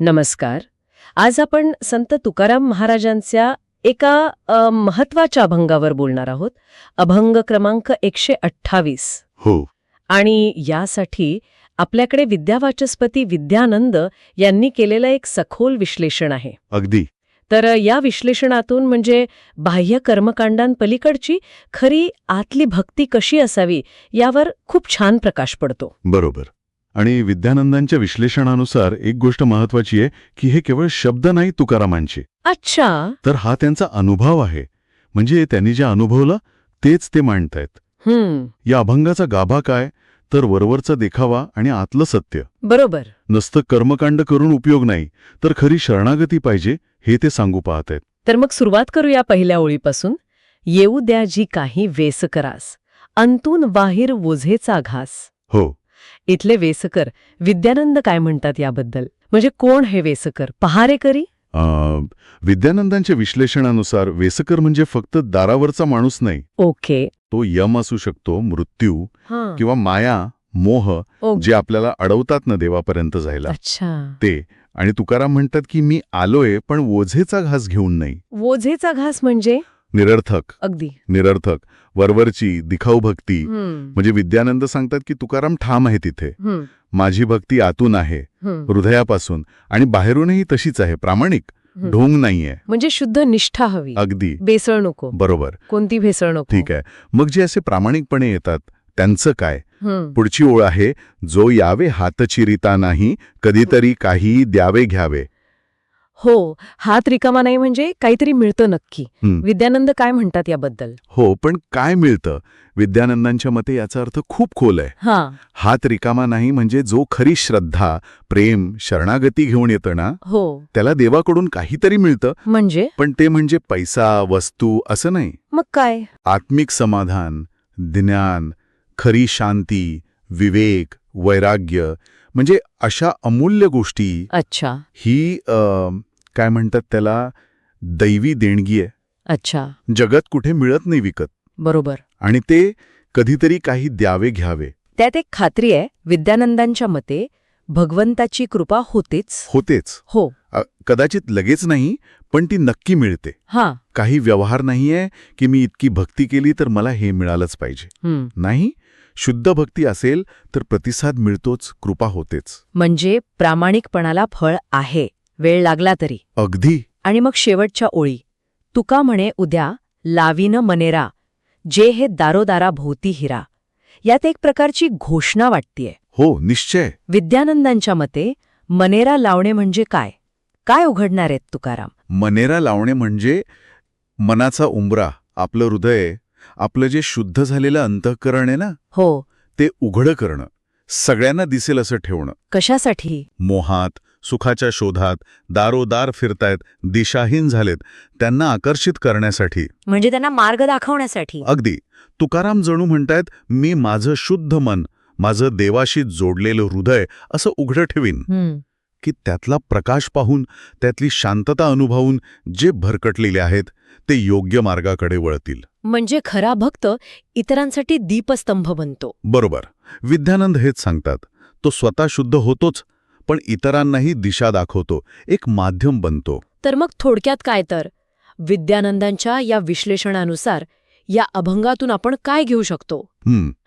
नमस्कार. आज आपण संत तुकाराम महाराजांच्या एका महत्त्वाच्या अभंगावर बोलणार आहोत. अभंग क्रमांक एकशे अठ्ठावीस. हो. आणि यासाठी आपल्याकडे विद्यावाचस्पती विद्यानंद यांनी केलेलं एक सखोल विश्लेषण आहे. अगदी. तर या विश्लेषणातून म्हणजे बाह्य कर्मकांडांपलीकडची खरी आतली भक्ती कशी असावी यावर खूप छान प्रकाश पडतो. बरोबर. आणि विद्यानंदांच्या विश्लेषणानुसार एक गोष्ट महत्वाची आहे की हे केवळ शब्द नाही तुकारामांचे. अच्छा. तर हा त्यांचा अनुभव आहे. म्हणजे त्यांनी जे अनुभवलं तेच ते मांडतायत. हम्म. या अभंगाचा गाभा काय? तर वरवरचा देखावा आणि आतलं सत्य. बरोबर. नसतं कर्मकांड करून उपयोग नाही तर खरी शरणागती पाहिजे हे ते सांगू पाहत आहेत तर मग सुरुवात करूया पहिल्या ओळीपासून. येऊ द्या जी काही वेस करास. अंतून बाहेर वोझेचा घास. हो. इथले वेसकर विद्यानंद काय म्हणतात याबद्दल? म्हणजे कोण हे वेसकर? पहारेकरी? विद्यानंदांच्या विश्लेषणानुसार वेसकर म्हणजे फक्त दारावरचा माणूस नाही. ओके. तो यम असू शकतो मृत्यू किंवा माया मोह जे आपल्याला अडवतात ना देवापर्यंत जायला. अच्छा. ते. आणि तुकाराम म्हणतात की मी आलोय पण ओझेचा घास घेऊन नाही. वोझेचा घास म्हणजे? निरर्थक. अगदी. निरर्थक. वरवरची दिखाऊ भक्ती. म्हणजे विद्यानंद सांगतात की तुकाराम ठाम आहे तिथे. माझी भक्ती आतून आहे हृदयापासून. आणि बाहेरूनही तशीच आहे प्रामाणिक. ढोंग नाहीये. म्हणजे शुद्ध निष्ठा हवी. अगदी. बेसळ नको. बरोबर. कोणती भेसळ नको. ठीक आहे. मग जे असे प्रामाणिकपणे येतात त्यांचं काय? पुढची ओळ आहे जो यावे हात चिरिता नाही कधीतरी काही द्यावे घ्यावे. हो हात रिकामा नाही म्हणजे काहीतरी मिळतं नक्की. हं. विद्यानंद काय म्हणतात याबद्दल? हो पण काय मिळतं? विद्यानंदांच्या मते याचा अर्थ खूप खोल आहे. हा. हात रिकामा नाही म्हणजे जो खरी श्रद्धा प्रेम शरणागती घेऊन येतं ना हो. त्याला देवाकडून काहीतरी मिळतं. म्हणजे? पण ते म्हणजे पैसा वस्तू असं नाही. मग काय? आत्मिक समाधान ज्ञान खरी शांती विवेक वैराग्य म्हणजे अशा अमूल्य गोष्टी अच्छा. ही अ, काय म्हणतात त्याला दैवी देणगी आहे अच्छा. जगत कुठे मिळत नाही विकत. बरोबर. आणि ते कधीतरी काही द्यावे घ्यावे. त्यात एक खात्री आहे विद्यानंदांच्या मते भगवंताची कृपा होतेच. होतेच. हो. अ, कदाचित लगेच नाही पण ती नक्की मिळते. हा. काही व्यवहार नाहीये की मी इतकी भक्ती केली तर मला हे मिळालंच पाहिजे. नाही शुद्ध भक्ती असेल तर प्रतिसाद मिळतोच कृपा होतेच. म्हणजे प्रामाणिकपणाला फळ आहे. वेळ लागला तरी. अगदी. आणि मग शेवटच्या ओळी. तुका म्हणे उद्या लावीन मनेरा जे हे दारोदारा भोवती हिरा. यात एक प्रकारची घोषणा वाटतीये. हो निश्चय. विद्यानंदांच्या मते मनेरा लावणे म्हणजे काय? काय उघडणार आहेत तुकाराम? मनेरा लावणे म्हणजे मनाचा उंबरा आपलं हृदय आपलं जे शुद्ध झालेलं अंतःकरण आहे ना? हो. ते उघडं करणं सगळ्यांना दिसेल असं ठेवणं. कशासाठी? मोहात सुखाच्या शोधात दारोदार फिरतायत दिशाहीन झालेत त्यांना आकर्षित करण्यासाठी. म्हणजे त्यांना मार्ग दाखवण्यासाठी. अगदी. तुकाराम जणू म्हणतायत मी माझं शुद्ध मन माझं देवाशी जोडलेलं हृदय असं उघडं ठेवीन. की त्यातला प्रकाश पाहून त्यातली शांतता अनुभवून जे भरकटलेले आहेत ते योग्य मार्गाकडे वळतील. म्हणजे खरा भक्त इतरांसाठी दीपस्तंभ बनतो. बरोबर. विद्यानंद हेच सांगतात तो स्वतः शुद्ध होतोच पण इतरांनाही दिशा दाखवतो एक माध्यम बनतो. तर मग थोडक्यात काय तर? विद्यानंदांच्या या विश्लेषणानुसार या अभंगातून आपण काय घेऊ शकतो?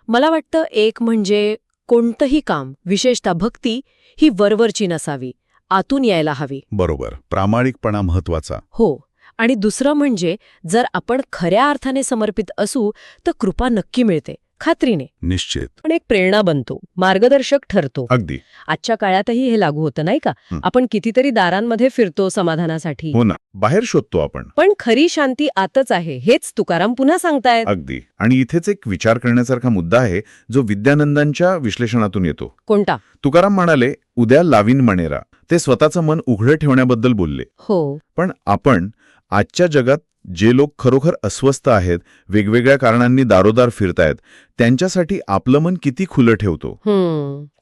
मला वाटतं एक म्हणजे कोणतंही काम विशेषतः भक्ती ही वरवरची नसावी आतून यायला हवी. बरोबर. प्रामाणिकपणा महत्त्वाचा हो. आणि दुसरं म्हणजे जर आपण खऱ्या अर्थाने समर्पित असू तर कृपा नक्की मिळते. खात्रीने. निश्चित. पण एक प्रेरणा बनतो मार्गदर्शक ठरतो. अगदी. आजच्या काळातही हे लागू होतं नाही का. आपण कितीतरी दारांमध्ये फिरतो समाधानासाठी. हो ना बाहेर शोधतो आपण. पण खरी शांती आतच आहे हेच तुकाराम पुन्हा सांगतायत. अगदी. आणि इथेच एक विचार करण्यासारखा मुद्दा आहे जो विद्यानंदांच्या विश्लेषणातून येतो. कोणता? तुकाराम म्हणाले उद्या लावीन मणेरा. ते स्वतःचं मन उघडं ठेवण्याबद्दल बोलले. हो. पण आपण आजच्या जगात जे लोक खरोखर अस्वस्थ आहेत वेगवेगळ्या कारणांनी दारोदार फिरतायत त्यांच्यासाठी आपलं मन किती खुलं ठेवतो?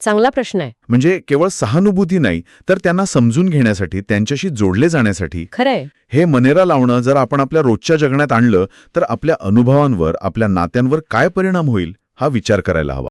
चांगला प्रश्न आहे. म्हणजे केवळ सहानुभूती नाही तर त्यांना समजून घेण्यासाठी त्यांच्याशी जोडले जाण्यासाठी खरंय. हे मनेरा लावणं जर आपण आपल्या रोजच्या जगण्यात आणलं तर आपल्या अनुभवांवर आपल्या नात्यांवर काय परिणाम होईल हा विचार करायला हवा.